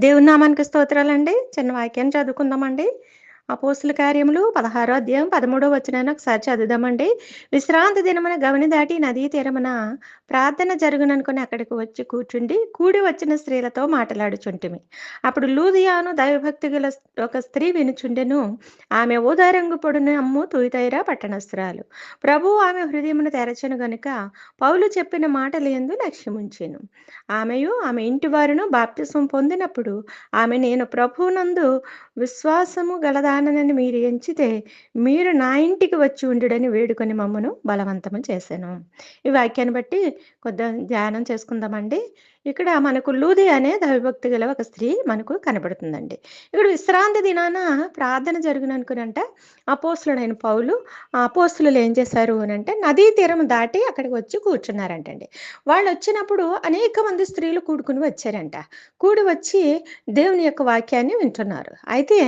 దేవుని నామానికి స్తోత్రాలండి. చిన్న వాక్యాన్ని చదువుకుందామండి. అపోస్తుల కార్యములు పదహారో అధ్యాయం పదమూడో వచ్చినాన్ని ఒకసారి చదువుదామండి. విశ్రాంతి దినమున గవని దాటి నదీ తీరమున ప్రార్థన జరుగుననుకుని అక్కడికి వచ్చి కూర్చుండి కూడి వచ్చిన స్త్రీలతో మాట్లాడుచుంటిమి. అప్పుడు లూదియాను దైవభక్తి గల ఒక స్త్రీ వినుచుండెను. ఆమె ఊదారంగు పొడును అమ్ము తూయితైరా పట్టణస్త్రాలు ప్రభు ఆమె హృదయమును తెరచను గనుక పౌలు చెప్పిన మాటలు ఎందు లక్ష్యముంచెను. ఆమెయు ఆమె ఇంటి వారును బాప్తిసం పొందినప్పుడు ఆమె నేను ప్రభువునందు విశ్వాసము గలదానని మీరు ఎంచితే మీరు నా ఇంటికి వచ్చి ఉండుడని వేడుకొని మమ్మను బలవంతము చేశాను ఈ వాక్యాన్ని బట్టి కొద్దిగా ధ్యానం చేసుకుందామండి. ఇక్కడ మనకు లూది అనే దైవభక్తి గల ఒక స్త్రీ మనకు కనబడుతుందండి. ఇక్కడ విశ్రాంతి దినాన ప్రార్థన జరిగిననుకునంట అనుకునంట అపోస్తులైన పౌలు అపోస్తులు ఏం చేశారు అని అంటే నదీ తీరం దాటి అక్కడికి వచ్చి కూర్చున్నారంటండి. వాళ్ళు వచ్చినప్పుడు అనేక మంది స్త్రీలు కూడుకుని వచ్చారంట. కూడి వచ్చి దేవుని యొక్క వాక్యాన్ని వింటున్నారు. అయితే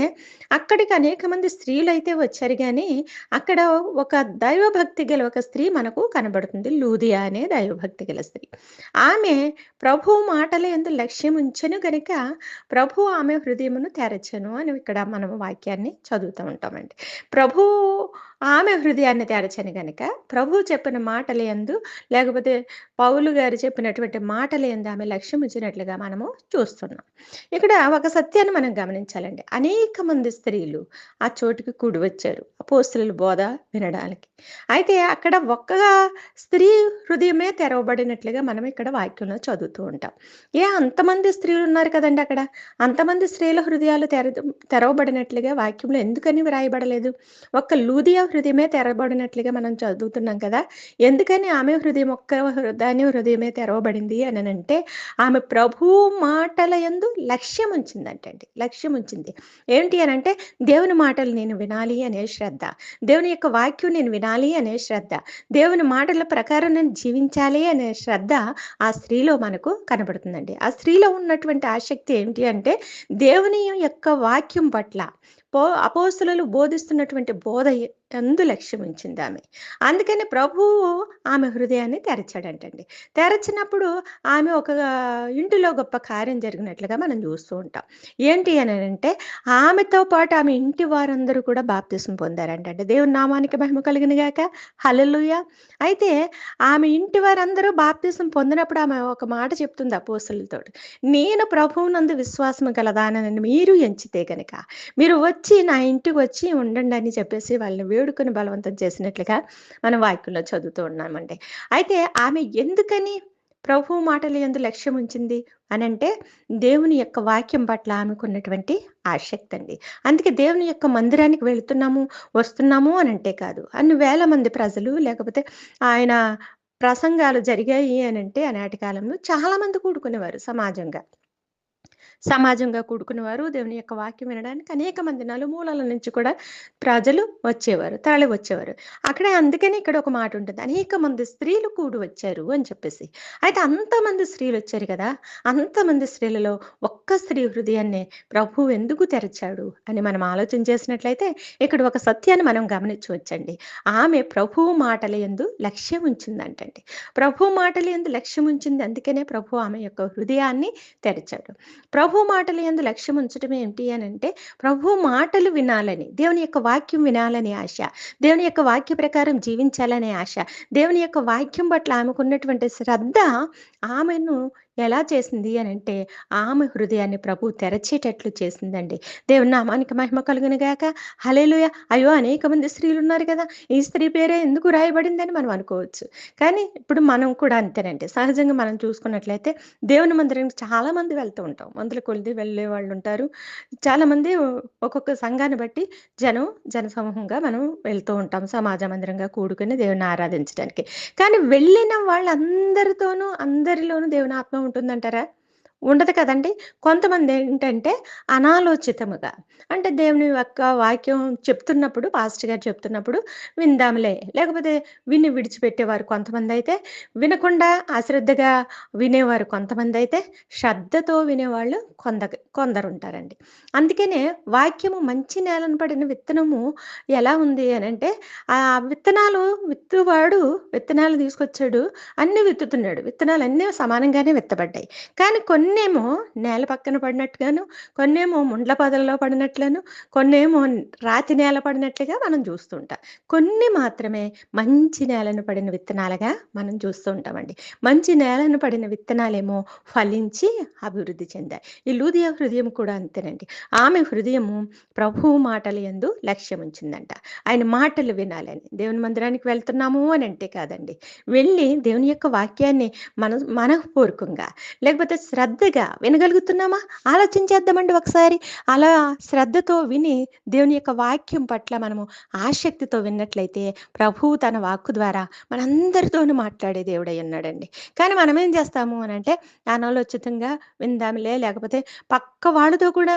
అక్కడికి అనేక మంది స్త్రీలు అయితే వచ్చారు కానీ అక్కడ ఒక దైవభక్తి గల ఒక స్త్రీ మనకు కనబడుతుంది. లూదియా అనే దైవభక్తి గల స్త్రీ. ఆమె ప్రభు మాటల ఎందు లక్ష్యం ఉంచను గనుక ప్రభు ఆమె హృదయమును తెరచను అని ఇక్కడ మనం వాక్యాన్ని చదువుతూ ఉంటామండి. ప్రభు ఆమె హృదయాన్ని తెరచని గనుక ప్రభు చెప్పిన మాటలు ఎందు లేకపోతే పౌలు గారు చెప్పినటువంటి మాటలు ఎందు ఆమె లక్ష్యం ఇచ్చినట్లుగా మనము చూస్తున్నాం. ఇక్కడ ఒక సత్యాన్ని మనం గమనించాలండి. అనేక మంది స్త్రీలు ఆ చోటుకి కూడి వచ్చారు అపోస్తుల బోధ వినడానికి. అయితే అక్కడ ఒక్క స్త్రీ హృదయమే తెరవబడినట్లుగా మనం ఇక్కడ వాక్యంలో చదువుతూ ఉంటాం. ఏ అంతమంది స్త్రీలు ఉన్నారు కదండి అక్కడ? అంతమంది స్త్రీల హృదయాలు తెర తెరవబడినట్లుగా వాక్యంలో ఎందుకని వ్రాయబడలేదు? ఒక్క లూదియా హృదయమే తెరవబడినట్లుగా మనం చదువుతున్నాం కదా. ఎందుకని ఆమె హృదయం ఒక్క దాని హృదయమే తెరవబడింది అని అంటే ఆమె ప్రభు మాటల ఎందు లక్ష్యం ఉంచిందంటండి. లక్ష్యం ఉంచింది. ఏంటి అని అంటే దేవుని మాటలు నేను వినాలి అనే శ్రద్ధ. దేవుని యొక్క వాక్యం నేను వినాలి అనే శ్రద్ధ. దేవుని మాటల ప్రకారం నేను జీవించాలి అనే శ్రద్ధ ఆ స్త్రీలో మనకు కనబడుతుందండి. ఆ స్త్రీలో ఉన్నటువంటి ఆసక్తి ఏంటి అంటే దేవుని యొక్క వాక్యం పట్ల పో అపోస్తులు బోధిస్తున్నటువంటి బోధ ఎందు లక్ష్యం ఉంచింది ఆమె. అందుకని ప్రభువు ఆమె హృదయాన్ని తెరచాడంటండి. తెరచినప్పుడు ఆమె ఒక ఇంటిలో గొప్ప కార్యం జరిగినట్లుగా మనం చూస్తూ ఉంటాం. ఏంటి అని అంటే ఆమెతో పాటు ఆమె ఇంటి వారందరూ కూడా బాప్తిసం పొందారంటండి. దేవుని నామానికి మహిమ కలిగిన గాక. హలలుయ అయితే ఆమె ఇంటి వారందరూ బాప్తిసం పొందినప్పుడు ఆమె ఒక మాట చెప్తుంది అపోసలతో నేను ప్రభువునందు విశ్వాసం కలదానని మీరు ఎంచితే గనక మీరు వచ్చి వచ్చి నా ఇంటికి వచ్చి ఉండండి అని చెప్పేసి వాళ్ళని వేడుకొని బలవంతం చేసినట్లుగా మనం వాక్యంలో చదువుతూ ఉన్నామండి. అయితే ఆమె ఎందుకని ప్రభు మాటలు ఎందు లక్ష్యం ఉంచింది? అని అంటే దేవుని యొక్క వాక్యం పట్ల ఆమెకున్నటువంటి ఆసక్తి అండి అందుకే దేవుని యొక్క మందిరానికి వెళుతున్నాము వస్తున్నాము అని అంటే కాదు. అన్ని వేల మంది ప్రజలు లేకపోతే ఆయన ప్రసంగాలు జరిగాయి అని అంటే ఆనాటి కాలంలో చాలా మంది కూడుకునేవారు సమాజంగా. సమాజంగా కూడుకునేవారు దేవుని యొక్క వాక్యం వినడానికి అనేక మంది నలుమూలల నుంచి కూడా ప్రజలు వచ్చేవారు తరలి వచ్చేవారు. అక్కడ అందుకని ఇక్కడ ఒక మాట ఉంటుంది. అనేక మంది స్త్రీలు కూడి వచ్చారు అని చెప్పేసి. అయితే అంతమంది స్త్రీలు వచ్చారు కదా? అంతమంది స్త్రీలలో ఒక్క స్త్రీ హృదయాన్ని ప్రభు ఎందుకు తెరచాడు అని మనం ఆలోచన చేసినట్లయితే ఇక్కడ ఒక సత్యాన్ని మనం గమనించవచ్చండి. ఆమె ప్రభు మాటల ఎందు లక్ష్యం ఉంచిందంటండి. ప్రభు మాటల ఎందు లక్ష్యం ఉంచింది అందుకనే ప్రభు ఆమె యొక్క హృదయాన్ని తెరిచాడు. ప్రభు ప్రభు మాటలు ఎందు లక్ష్యం ఉంచడం ఏంటి అని అంటే ప్రభు మాటలు వినాలని దేవుని యొక్క వాక్యం వినాలనే ఆశ దేవుని యొక్క వాక్య ప్రకారం జీవించాలనే ఆశ దేవుని యొక్క వాక్యం పట్ల ఆమెకున్నటువంటి శ్రద్ధ ఆమెను ఎలా చేసింది అని అంటే ఆమె హృదయాన్ని ప్రభు తెరచేటట్లు చేసిందండి. దేవుని నామానికి మహిమ కలుగును గాక. హలేలుయ అయ్యో అనేక మంది స్త్రీలు ఉన్నారు కదా. ఈ స్త్రీ పేరే ఎందుకు రాయబడిందని మనం అనుకోవచ్చు. కానీ ఇప్పుడు మనం కూడా అంతేనండి. సహజంగా మనం చూసుకున్నట్లయితే దేవుని మందిరానికి చాలా మంది వెళ్తూ ఉంటాం. మందుల కొలిది వెళ్ళే వాళ్ళు ఉంటారు. చాలా మంది ఒక్కొక్క సంఘాన్ని బట్టి జనం జనసమూహంగా మనం వెళ్తూ ఉంటాం. సమాజ మందిరంగా కూడుకుని దేవుని ఆరాధించడానికి. కానీ వెళ్ళిన వాళ్ళందరితోనూ అందరిలోనూ దేవుని ఆత్మ ఉంటుందంటారా? ఉండదు కదండి. కొంతమంది ఏంటంటే అనాలోచితముగా అంటే దేవుని యొక్క వాక్యం చెప్తున్నప్పుడు పాస్టర్ గారు చెప్తున్నప్పుడు విందాంలే. లేకపోతే విని విడిచిపెట్టేవారు కొంతమంది అయితే వినకుండా అశ్రద్ధగా వినేవారు కొంతమంది అయితే శ్రద్ధతో వినేవాళ్ళు కొంద కొందరు ఉంటారండి అందుకనే వాక్యము మంచి నేలను పడిన విత్తనము ఎలా ఉంది అని అంటే ఆ విత్తనాలు విత్తువాడు విత్తనాలు తీసుకొచ్చాడు అన్ని విత్తుతున్నాడు. విత్తనాలు అన్నీ సమానంగానే విత్తబడ్డాయి. కానీ కొన్ని కొన్నేమో నేల పక్కన పడినట్టుగాను కొన్నేమో ముండ్ల పొదల్లో పడినట్లను కొన్నేమో రాతి నేల పడినట్లుగా మనం చూస్తుంటాం కొన్ని మాత్రమే మంచి నేలను పడిన విత్తనాలుగా మనం చూస్తూ ఉంటామండి. మంచి నేలను పడిన విత్తనాలేమో ఫలించి అభివృద్ధి చెందాయి. ఈ లూదియా హృదయం కూడా అంతేనండి. ఆమె హృదయము ప్రభువు మాటలు ఎందు లక్ష్యం ఉంచిందంట. ఆయన మాటలు వినాలని దేవుని మందిరానికి వెళ్తున్నాము అని అంటే కాదండి. వెళ్ళి దేవుని యొక్క వాక్యాన్ని మన మనఃపూర్వకంగా లేకపోతే శ్రద్ధగా వినగలుగుతున్నామా? ఆలోచించేద్దామండి ఒకసారి. అలా శ్రద్ధతో విని దేవుని యొక్క వాక్యం పట్ల మనము ఆసక్తితో విన్నట్లయితే ప్రభువు తన వాక్కు ద్వారా మనందరితోనూ మాట్లాడే దేవుడై ఉన్నాడండి. కానీ మనం ఏం చేస్తాము అని అంటే అనాలోచితంగా విందాంలే లేకపోతే పక్క వాళ్ళతో కూడా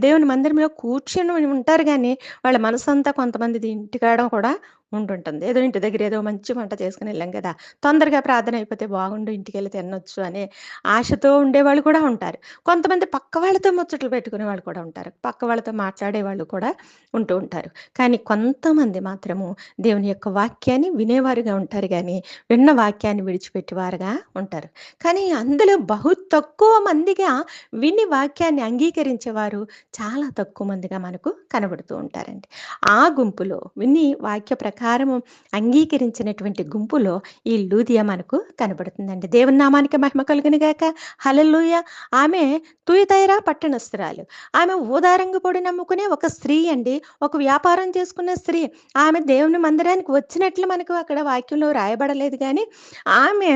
దేవుని మందిరంలో కూర్చొని ఉంటారు కానీ వాళ్ళ మనసంతా కొంతమందిది ఇంటికాడ కూడా ఉంటుంటుంది. ఏదో ఇంటి దగ్గర ఏదో మంచి వంట చేసుకుని వెళ్ళాం కదా తొందరగా ప్రార్థన అయిపోతే బాగుండు ఇంటికి వెళ్ళి తినొచ్చు అనే ఆశతో ఉండేవాళ్ళు కూడా ఉంటారు. కొంతమంది పక్క వాళ్ళతో ముచ్చట్లు పెట్టుకునే వాళ్ళు కూడా ఉంటారు. పక్క వాళ్ళతో మాట్లాడే వాళ్ళు కూడా ఉంటూ ఉంటారు. కానీ కొంతమంది మాత్రము దేవుని యొక్క వాక్యాన్ని వినేవారుగా ఉంటారు కానీ విన్న వాక్యాన్ని విడిచిపెట్టేవారుగా ఉంటారు. కానీ అందులో బహు తక్కువ మందిగా విని వాక్యాన్ని అంగీకరించేవారు చాలా తక్కువ మందిగా మనకు కనబడుతూ ఉంటారండి. ఆ గుంపులో విని వాక్య ప్రకారం ప్రకారము అంగీకరించినటువంటి గుంపులో ఈ లూదియా మనకు కనబడుతుందండి. దేవుని నామానికి మహిమ కలుగునిగాక హలలుయ ఆమె తుయతైరా పట్టణస్తురాలు ఆమె ఊదారంగు పొడి నమ్ముకునే ఒక స్త్రీ అండి. ఒక వ్యాపారం చేసుకున్న స్త్రీ. ఆమె దేవుని మందిరానికి వచ్చినట్లు మనకు అక్కడ వాక్యంలో రాయబడలేదు కానీ ఆమె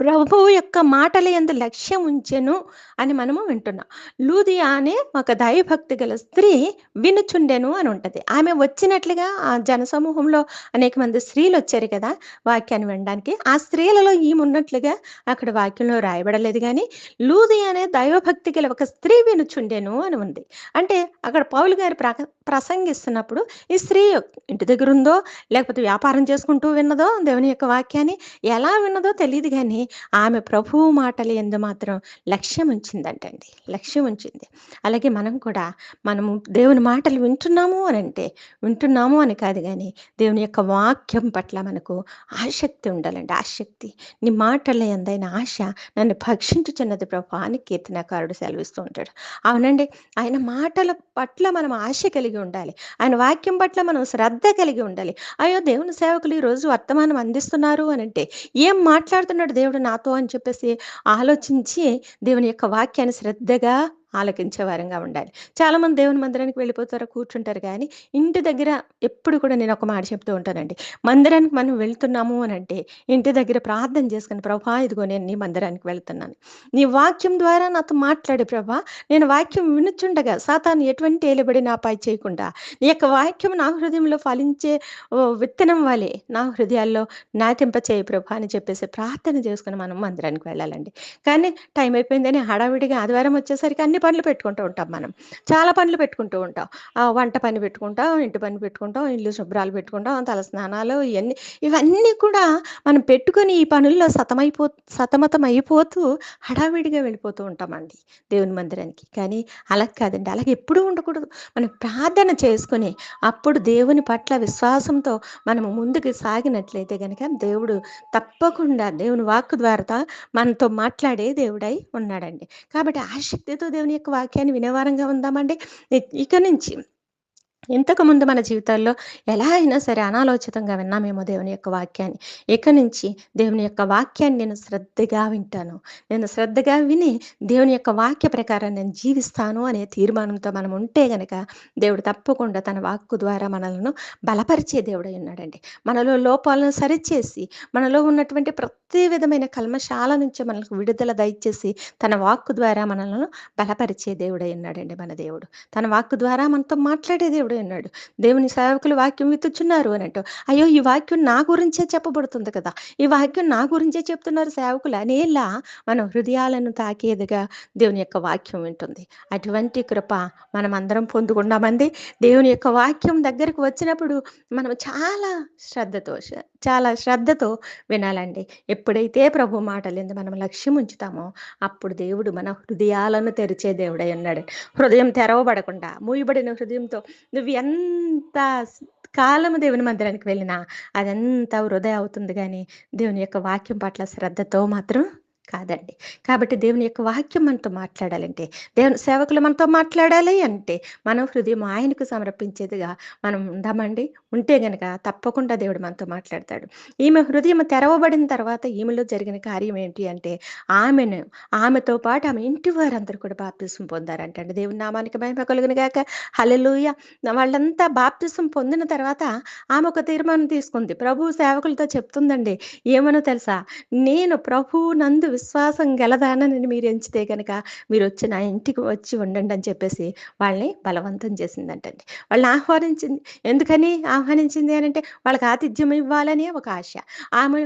ప్రభువు యొక్క మాటల ఎందు లక్ష్యం ఉంచెను అని మనము వింటున్నాం. లూదియా అనే ఒక దైవభక్తి గల స్త్రీ వినుచుండెను అని ఉంటది. ఆమె వచ్చినట్లుగా ఆ జనసమూహంలో అనేక మంది స్త్రీలు వచ్చారు కదా వాక్యాన్ని వినడానికి. ఆ స్త్రీలలో ఈమె ఉన్నట్లుగా అక్కడ వాక్యంలో రాయబడలేదు కానీ లూదియా అనే దైవభక్తి గల ఒక స్త్రీ వినుచుండెను అని ఉంది. అంటే అక్కడ పౌలు గారి ప్రసంగిస్తున్నప్పుడు ఈ స్త్రీ ఇంటి దగ్గర ఉందో లేకపోతే వ్యాపారం చేసుకుంటూ విన్నదో దేవుని యొక్క వాక్యాన్ని ఎలా విన్నదో తెలియదు కానీ ఆమె ప్రభువు మాటలు ఎందు మాత్రం లక్ష్యం ఉంచిందంటండి. లక్ష్యం ఉంచింది. అలాగే మనం కూడా మనము దేవుని మాటలు వింటున్నాము అని అంటే వింటున్నాము అని కాదు కానీ దేవుని యొక్క వాక్యం పట్ల మనకు ఆసక్తి ఉండాలండి. ఆసక్తి. నీ మాటల ఎందైన ఆశ నన్ను భక్షించుచున్నది ప్రభు అని కీర్తనకారుడు సెలవిస్తూ ఉంటాడు. అవునండి. ఆయన మాటల పట్ల మనం ఆశ కలిగి ఉండాలి. ఆయన వాక్యం పట్ల మనం శ్రద్ధ కలిగి ఉండాలి. అయ్యో దేవుని సేవకులు ఈ రోజు వర్తమానం అందిస్తున్నారు అని అంటే ఏం మాట్లాడుతున్నాడు దేవుడు నాతో అని చెప్పేసి ఆలోచించి దేవుని యొక్క వాక్యాన్ని శ్రద్ధగా ఆలకించే వారంగా ఉండాలి. చాలామంది దేవుని మందిరానికి వెళ్ళిపోతారు కూర్చుంటారు కానీ ఇంటి దగ్గర ఎప్పుడు కూడా నేను ఒక మాట చెప్తూ ఉంటానండి. మందిరానికి మనం వెళ్తున్నాము అని అంటే ఇంటి దగ్గర ప్రార్థన చేసుకుని ప్రభా ఇదిగో నేను నీ మందిరానికి వెళ్తున్నాను. నీ వాక్యం ద్వారా నాతో మాట్లాడే ప్రభా. నేను వాక్యం వినుచుండగా సాతాను ఎటువంటి ఏలుబడి నాపై చేయకుండా నీ యొక్క వాక్యం నా హృదయంలో ఫలించే విత్తనం వలె నా హృదయాల్లో నాటింపచేయి ప్రభా అని చెప్పేసి ప్రార్థన చేసుకుని మనం మందిరానికి వెళ్ళాలండి. కానీ టైం అయిపోయిందని హడావిడిగా ఆదివారం వచ్చేసరికి అన్ని పనులు పెట్టుకుంటూ ఉంటాం మనం. చాలా పనులు పెట్టుకుంటూ ఉంటాం. ఆ వంట పని పెట్టుకుంటాం ఇంటి పని పెట్టుకుంటాం ఇల్లు శుభ్రాలు పెట్టుకుంటాం తల స్నానాలు ఇవన్నీ ఇవన్నీ కూడా మనం పెట్టుకొని ఈ పనుల్లో సతమైపో సతమతం అయిపోతూ హడావిడిగా వెళ్ళిపోతూ ఉంటామండి దేవుని మందిరానికి. కానీ అలా కాదండి. అలాగే ఎప్పుడూ ఉండకూడదు. మనం ప్రార్థన చేసుకుని అప్పుడు దేవుని పట్ల విశ్వాసంతో మనము ముందుకు సాగినట్లయితే కనుక దేవుడు తప్పకుండా దేవుని వాక్కు ద్వారా మనతో మాట్లాడే దేవుడై ఉన్నాడండి. కాబట్టి ఆసక్తితో దేవుని యొక్క వాక్యాన్ని వినేవారంగా ఉందామండి? ఇక నుంచి ఇంతకు ముందు మన జీవితాల్లో ఎలా అయినా సరే అనాలోచితంగా విన్నామేమో దేవుని యొక్క వాక్యాన్ని. ఇక నుంచి దేవుని యొక్క వాక్యాన్ని నేను శ్రద్ధగా వింటాను. నేను శ్రద్ధగా విని దేవుని యొక్క వాక్య ప్రకారం నేను జీవిస్తాను అనే తీర్మానంతో మనం ఉంటే గనక దేవుడు తప్పకుండా తన వాక్కు ద్వారా మనలను బలపరిచే దేవుడై ఉన్నాడండి. మనలో లోపాలను సరిచేసి మనలో ఉన్నటువంటి ప్రతి విధమైన కల్మశాల నుంచి మనకు విడుదల దయచేసి తన వాక్కు ద్వారా మనలను బలపరిచే దేవుడై ఉన్నాడండి మన దేవుడు. తన వాక్కు ద్వారా మనతో మాట్లాడే దేవుడు ఉన్నాడు దేవుని సేవకులు వాక్యం విత్తుచున్నారు అని అయ్యో ఈ వాక్యం నా గురించే చెప్పబడుతుంది కదా. ఈ వాక్యం నా గురించే చెప్తున్నారు సేవకులు. అనేలా మన హృదయాలను తాకేదిగా దేవుని యొక్క వాక్యం వింటుంది. అటువంటి కృప మనం అందరం పొందుకున్నామండి దేవుని యొక్క వాక్యం దగ్గరకు వచ్చినప్పుడు మనం చాలా శ్రద్ధతో చాలా శ్రద్ధతో వినాలండి. ఎప్పుడైతే ప్రభు మాటలింది మనం లక్ష్యం ఉంచుతామో అప్పుడు దేవుడు మన హృదయాలను తెరిచే దేవుడై ఉన్నాడు. హృదయం తెరవబడకుండా మూయబడిన హృదయంతో నువ్వు ఎంత కాలము దేవుని మందిరానికి వెళ్ళినా అదంతా వృధా అవుతుంది కానీ దేవుని యొక్క వాక్యం పట్ల శ్రద్ధతో మాత్రం కాదండి. కాబట్టి దేవుని యొక్క వాక్యం మనతో మాట్లాడాలంటే దేవుని సేవకులు మనతో మాట్లాడాలి అంటే మనం హృదయం ఆయనకు సమర్పించేదిగా మనం ఉందామండి? ఉంటే గనక తప్పకుండా దేవుడు మనతో మాట్లాడతాడు. ఈమె హృదయం తెరవబడిన తర్వాత ఈమెలో జరిగిన కార్యం ఏంటి అంటే ఆమెను ఆమెతో పాటు ఆమె ఇంటి వారందరూ కూడా బాప్తిసం పొందారంటండి. దేవుని నామానికి మహిమ కలుగును గాక. హలలుయ వాళ్ళంతా బాప్తిసం పొందిన తర్వాత ఆమె ఒక తీర్మానం తీసుకుంది. ప్రభు సేవకులతో చెప్తుందండి ఏమనో తెలుసా? నేను ప్రభు నందు విశ్వాసం గలదానని మీరు ఎంచితే కనుక మీరు వచ్చి నా ఇంటికి వచ్చి ఉండండి అని చెప్పేసి వాళ్ళని బలవంతం చేసిందంటండి. వాళ్ళని ఆహ్వానించింది. ఎందుకని ఆహ్వానించింది అని అంటే వాళ్ళకి ఆతిథ్యం ఇవ్వాలని ఒక ఆశ. ఆమె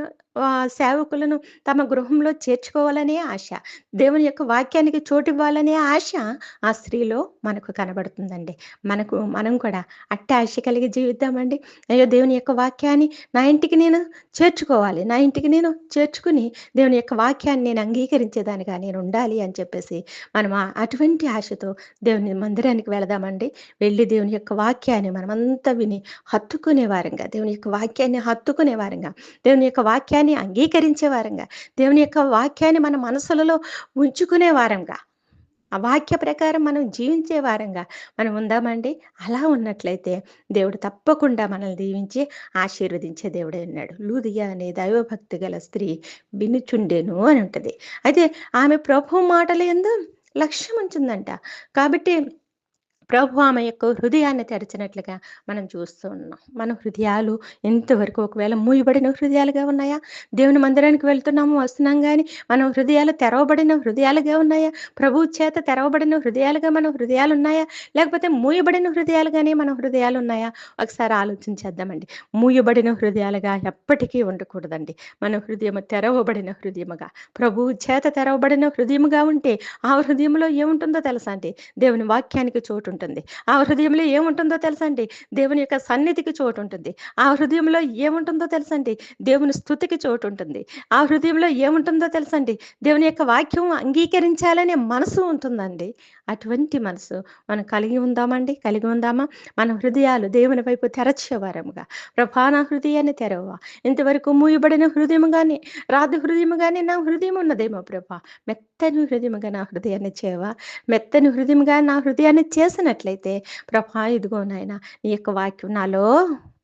సేవకులను తమ గృహంలో చేర్చుకోవాలనే ఆశ దేవుని యొక్క వాక్యానికి చోటు ఇవ్వాలనే ఆశ ఆ స్త్రీలో మనకు కనబడుతుందండి. మనకు మనం కూడా అట్టే ఆశ కలిగి జీవిద్దామండి. అయ్యో దేవుని యొక్క వాక్యాన్ని నా ఇంటికి నేను చేర్చుకోవాలి నా ఇంటికి నేను చేర్చుకుని దేవుని యొక్క వాక్యాన్ని నేను అంగీకరించేదానిగా నేను ఉండాలి అని చెప్పేసి మనం ఆ- అటువంటి ఆశతో దేవుని మందిరానికి వెళదామండి. వెళ్ళి దేవుని యొక్క వాక్యాన్ని మనమంతా విని హత్తుకునే వారంగా దేవుని యొక్క వాక్యాన్ని హత్తుకునే వారంగా దేవుని యొక్క వాక్యాన్ని అంగీకరించే వారంగా దేవుని యొక్క వాక్యాన్ని మన మనసులలో ఉంచుకునే వారంగా ఆ వాక్య ప్రకారం మనం జీవించే వారంగా మనం ఉందామండి? అలా ఉన్నట్లయితే దేవుడు తప్పకుండా మనల్ని దీవించి ఆశీర్వదించే దేవుడే ఉన్నాడు లూదియా అనే దైవభక్తి గల స్త్రీ వినుచుండెను అని ఉంటుంది. అయితే ఆమె ప్రభు మాటలు ఎందు లక్ష్యం ఉంచుందంట కాబట్టి ప్రభు ఆమె యొక్క హృదయాన్ని తెరచినట్లుగా మనం చూస్తూ ఉన్నాం. మన హృదయాలు ఎంతవరకు ఒకవేళ మూయబడిన హృదయాలుగా ఉన్నాయా? దేవుని మందిరానికి వెళ్తున్నాము వస్తున్నాం కానీ మనం హృదయాలు తెరవబడిన హృదయాలుగా ఉన్నాయా? ప్రభు చేత తెరవబడిన హృదయాలుగా మన హృదయాలు ఉన్నాయా? లేకపోతే మూయబడిన హృదయాలుగానే మన హృదయాలు ఉన్నాయా? ఒకసారి ఆలోచించేద్దామండి మూయబడిన హృదయాలుగా ఎప్పటికీ ఉండకూడదండి. మన హృదయం తెరవబడిన హృదయముగా. ప్రభు చేత తెరవబడిన హృదయముగా ఉంటే ఆ హృదయంలో ఏముంటుందో తెలుసా అండి? దేవుని వాక్యానికి చోటు ఉంటుంది. ఆ హృదయంలో ఏముంటుందో తెలుసండి? దేవుని యొక్క సన్నిధికి చోటు ఉంటుంది ఆ హృదయంలో ఏముంటుందో తెలుసండి? దేవుని స్థుతికి చోటు ఉంటుంది ఆ హృదయంలో ఏముంటుందో తెలుసండి? దేవుని యొక్క వాక్యం అంగీకరించాలనే మనసు ఉంటుందండి. అటువంటి మనసు మనం కలిగి ఉందామండి? కలిగి ఉందామా? మన హృదయాలు దేవుని వైపు తెరచేవారముగా. ప్రభాన హృదయాన్ని తెరవా ఇంతవరకు మూయబడిన హృదయముగానే రాదు హృదయముగానే నా హృదయం ఉన్నదేమో ప్రభా. మెత్తని హృదయముగా నా హృదయాన్ని చేవా మెత్తని హృదయముగా నా హృదయాన్ని చేసినట్లయితే ప్రభా ఇదిగో నాయన నీ యొక్క వాక్యం నాలో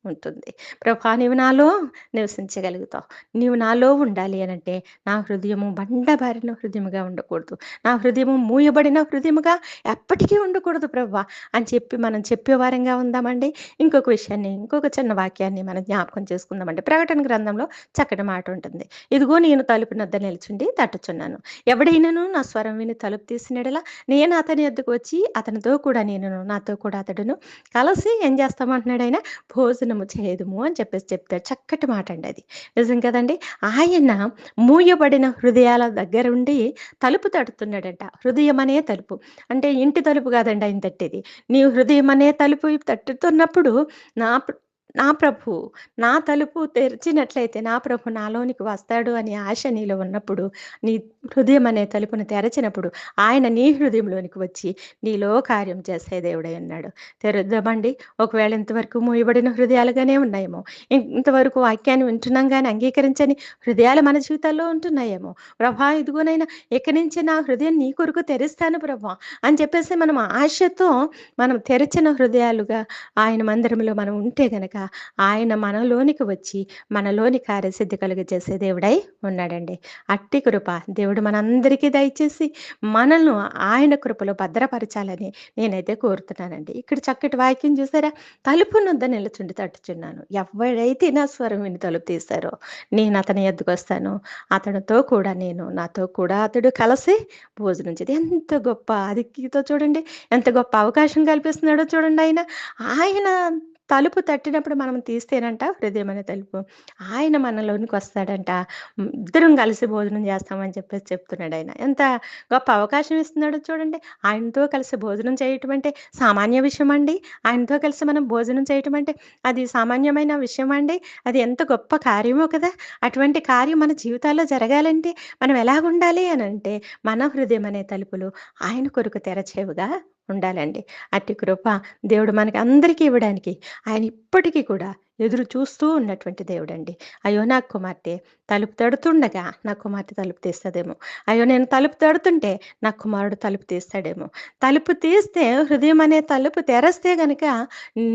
ఉంటుంది. ప్రభా నీవు నాలో నివసించగలుగుతావు. నీవు నాలో ఉండాలి అని అంటే నా హృదయము బండబారిన హృదయముగా ఉండకూడదు. నా హృదయము మూయబడిన హృదయముగా ఎప్పటికీ ఉండకూడదు ప్రభా. అని చెప్పి మనం చెప్పేవారంగా ఉందామండి. ఇంకొక విషయాన్ని ఇంకొక చిన్న వాక్యాన్ని మనం జ్ఞాపకం చేసుకుందామండి. ప్రకటన గ్రంథంలో చక్కటి మాట ఉంటుంది. ఇదిగో నేను తలుపు నద్ద నిల్చుండి తట్టుచున్నాను. ఎవడైనాను నా స్వరం విని తలుపు తీసినడలా నేను అతని ఎద్దుకు వచ్చి అతనితో కూడా నేను నాతో కూడా అతడును కలిసి ఏం చేస్తామంటున్నాడు ఆయన? భోజనము చేయదుము అని చెప్పేసి చెప్తాడు. చక్కటి మాట అండి అది. నిజం కదండి? ఆయన మూయబడిన హృదయాల దగ్గర ఉండి తలుపు తడుతున్నాడంట. హృదయం అనే తలుపు. అంటే ఇంటి తలుపు కాదండి ఆయన తట్టేది. నీ హృదయం అనే తలుపు తట్టుతున్నప్పుడు నా నా ప్రభు నా తలుపు తెరిచినట్లయితే నా ప్రభు నాలోనికి వస్తాడు అనే ఆశ నీలో ఉన్నప్పుడు నీ హృదయం అనే తలుపును తెరచినప్పుడు ఆయన నీ హృదయంలోనికి వచ్చి నీలో కార్యం చేసే దేవుడై ఉన్నాడు. తెరుద్దామండి. ఒకవేళ ఇంతవరకు మూయబడిన హృదయాలుగానే ఉన్నాయేమో ఇం- ఇంతవరకు వాక్యాన్ని వింటున్నాం కానీ అంగీకరించని హృదయాలు మన జీవితాల్లో ఉంటున్నాయేమో ప్రభా ఇదిగోనైనా ఇక్కడి నుంచి నా హృదయం నీ కొరకు తెరుస్తాను ప్రభా అని చెప్పేసి మనం ఆశతో మనం తెరిచిన హృదయాలుగా ఆయన మందిరంలో మనం ఉంటే గనక ఆయన మనలోనికి వచ్చి మనలోని కార్యసిద్ధి కలుగజేసే దేవుడై ఉన్నాడండి. అట్టి కృప దేవుడు మనందరికీ దయచేసి మనల్ని ఆయన కృపలో భద్రపరచాలని నేనైతే కోరుతున్నానండి. ఇక్కడ చక్కటి వాక్యం చూసారా? తలుపు నొద్ద నిలుచుండి తట్టుచున్నాను. ఎవరైతే నా స్వరం విని తలుపు తీస్తారో నేను అతని ఎద్దుకు వస్తాను. అతనితో కూడా నేను నాతో కూడా అతడు కలిసి భోజనం చేది. ఎంత గొప్ప అదితో చూడండి ఎంత గొప్ప అవకాశం కల్పిస్తున్నాడో చూడండి ఆయన. ఆయన తలుపు తట్టినప్పుడు మనం తీస్తేనంట హృదయం అనే తలుపు. ఆయన మనలోనికి వస్తాడంట. ఇద్దరం కలిసి భోజనం చేస్తామని చెప్పేసి చెప్తున్నాడు ఆయన. ఎంత గొప్ప అవకాశం ఇస్తున్నాడో చూడండి. ఆయనతో కలిసి భోజనం చేయటం అంటే సామాన్య విషయం అండి. ఆయనతో కలిసి మనం భోజనం చేయటం అంటే అది సామాన్యమైన విషయం అండి. అది ఎంత గొప్ప కార్యమో కదా. అటువంటి కార్యం మన జీవితాల్లో జరగాలంటే మనం ఎలాగుండాలి అని అంటే మన హృదయం అనే తలుపులు ఆయన కొరకు తెరచేవుగా ఉండాలండి. అట్టి కృప దేవుడు మనకి అందరికీ ఇవ్వడానికి ఆయన ఇప్పటికీ కూడా ఎదురు చూస్తూ ఉన్నటువంటి దేవుడండి. అయ్యో నా కుమార్తె తలుపు తడుతుండగా నా కుమార్తె తలుపు తీస్తుందేమో. అయ్యో నేను తలుపు తడుతుంటే నా కుమారుడు తలుపు తీస్తాడేమో. తలుపు తీస్తే హృదయం అనే తలుపు తెరస్తే గనుక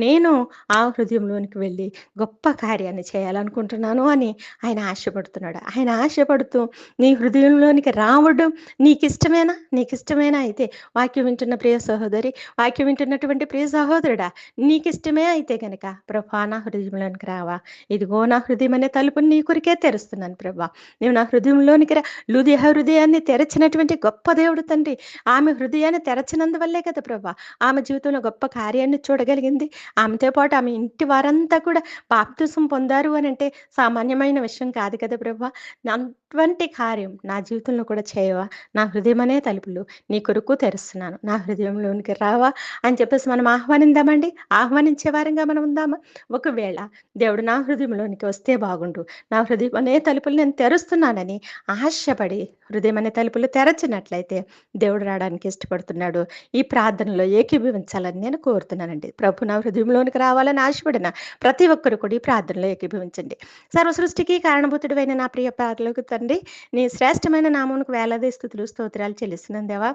నేను ఆ హృదయంలోనికి వెళ్ళి గొప్ప కార్యాన్ని చేయాలనుకుంటున్నాను అని ఆయన ఆశపడుతున్నాడు. ఆయన ఆశపడుతూ నీ హృదయంలోనికి రావడం నీకు ఇష్టమేనా నీకు ఇష్టమేనా అయితే వాక్యం వింటున్న ప్రియ సహోదరి వాక్యం వింటున్నటువంటి ప్రియ సహోదరుడా నీకు ఇష్టమే అయితే గనక ప్రభా నా హృదయంలోనికి రావా? ఇదిగో నా హృదయం అనే తలుపుని నీ కొరికే తెరుస్తున్నాను ప్రభా. నీవు నా హృదయంలోనికి రా. లుదియ హృదయాన్ని తెరచినటువంటి గొప్ప దేవుడు తండ్రి. ఆమె హృదయాన్ని తెరచినందువల్లే కదా ప్రభా. ఆమె జీవితంలో గొప్ప కార్యాన్ని చూడగలిగింది. ఆమెతో పాటు ఆమె ఇంటి వారంతా కూడా బాప్తిసం పొందారు అని అంటే సామాన్యమైన విషయం కాదు కదా ప్రభా. అటువంటి కార్యం నా జీవితంలో కూడా చేయవా? నా హృదయం అనే తలుపులు నీ కొరకు తెరుస్తున్నాను. నా హృదయంలోనికి రావా? అని చెప్పేసి మనం ఆహ్వానిందామండి? ఆహ్వానించే వారంగా మనం ఉందామా? ఒకవేళ దేవుడు నా హృదయంలోనికి వస్తే బాగుండు. నా హృదయం అనే తలుపులు నేను తెరుస్తున్నానని ఆశపడి హృదయం అనే తలుపులు తెరచినట్లయితే దేవుడు రావడానికి ఇష్టపడుతున్నాడు. ఈ ప్రార్థనలో ఏకీభవించాలని నేను కోరుతున్నానండి. ప్రభు నా హృదయంలోనికి రావాలని ఆశపడిన ప్రతి ఒక్కరు కూడా ఈ ప్రార్థనలో ఏకీభవించండి. సర్వ సృష్టికి కారణభూతుడైన నా ప్రియ పాటలకు తండ్రి నీ శ్రేష్టమైన నామమునకు వేలాది స్థుతులు స్తోత్రాలు చెల్లిస్తున్నాను దేవా.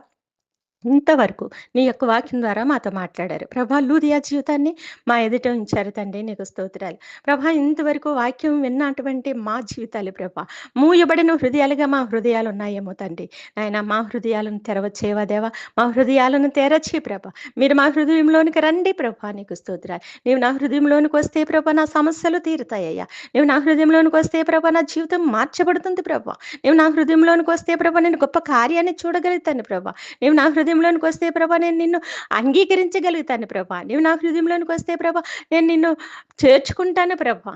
ఇంతవరకు నీ యొక్క వాక్యం ద్వారా మాతో మాట్లాడారు. ప్రభా లూదియా జీవితాన్ని మా ఎదుట ఉంచారు తండ్రి నీకు స్తోత్రాలు. ప్రభా ఇంతవరకు వాక్యం విన్నటువంటి మా జీవితాలు ప్రభా మూయబడిన హృదయాలుగా మా హృదయాలు ఉన్నాయేమో తండ్రి. నాయన మా హృదయాలను తెరవచ్చేవా దేవా? మా హృదయాలను తెరచి ప్రభా మీరు మా హృదయంలోనికి రండి ప్రభా నీకు స్తోత్రాలు. నీవు నా హృదయంలోనికి వస్తే ప్రభా నా సమస్యలు తీరుతాయ్యా నీవు నా హృదయంలోనికి వస్తే ప్రభా నా జీవితం మార్చబడుతుంది ప్రభా. నీవు నా హృదయంలోనికి వస్తే ప్రభా నేను గొప్ప కార్యాన్ని చూడగలుగుతాను ప్రభా. నీవు నా హృదయం హృదయంలోనికి వస్తే ప్రభా నేను నిన్ను అంగీకరించగలుగుతాను ప్రభా. నీవు నా హృదయంలోనికి వస్తే ప్రభా నేను నిన్ను చేర్చుకుంటాను ప్రభా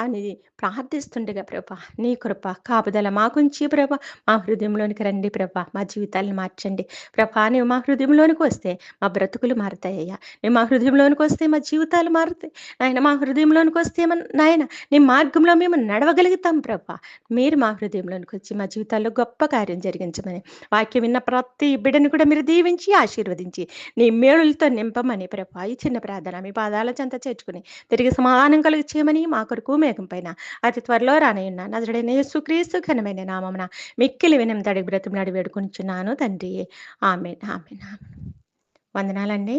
అని ప్రార్థిస్తుండగా ప్రభా నీ కృప కాపుదల మాకుంచి ప్రభా మా హృదయంలోనికి రండి ప్రభా మా జీవితాలను మార్చండి. ప్రభా నువ్వు మా హృదయంలోనికి వస్తే మా బ్రతుకులు మారుతాయ్యా. నువ్వు మా హృదయంలోనికి వస్తే మా జీవితాలు మారుతాయి. నాయన మా హృదయంలోనికి వస్తే నాయన నీ మార్గంలో మేము నడవగలుగుతాం ప్రభా. మీరు మా హృదయంలోనికి వచ్చి మా జీవితాల్లో గొప్ప కార్యం జరిగించమని వాక్యం విన్న ప్రతి బిడ్డను కూడా మీరు దీవించి ఆశీర్వదించి నీ మేలులతో నింపమని ప్రభా ఈ చిన్న ప్రార్థన మీ పాదాల చెంత చేర్చుకుని తిరిగి సమాధానం కలిగి చేయమని మా కొరకు మేఘం పైన అతి త్వరలో రానయ్యున్న నజడైన యేసుక్రీస్తు ఘనమైన నామమున మిక్కిలి వినం తడి బ్రతిమలాడి వేడుకుంటున్నాను తండ్రి. ఆమె ఆమె వందనాలండి.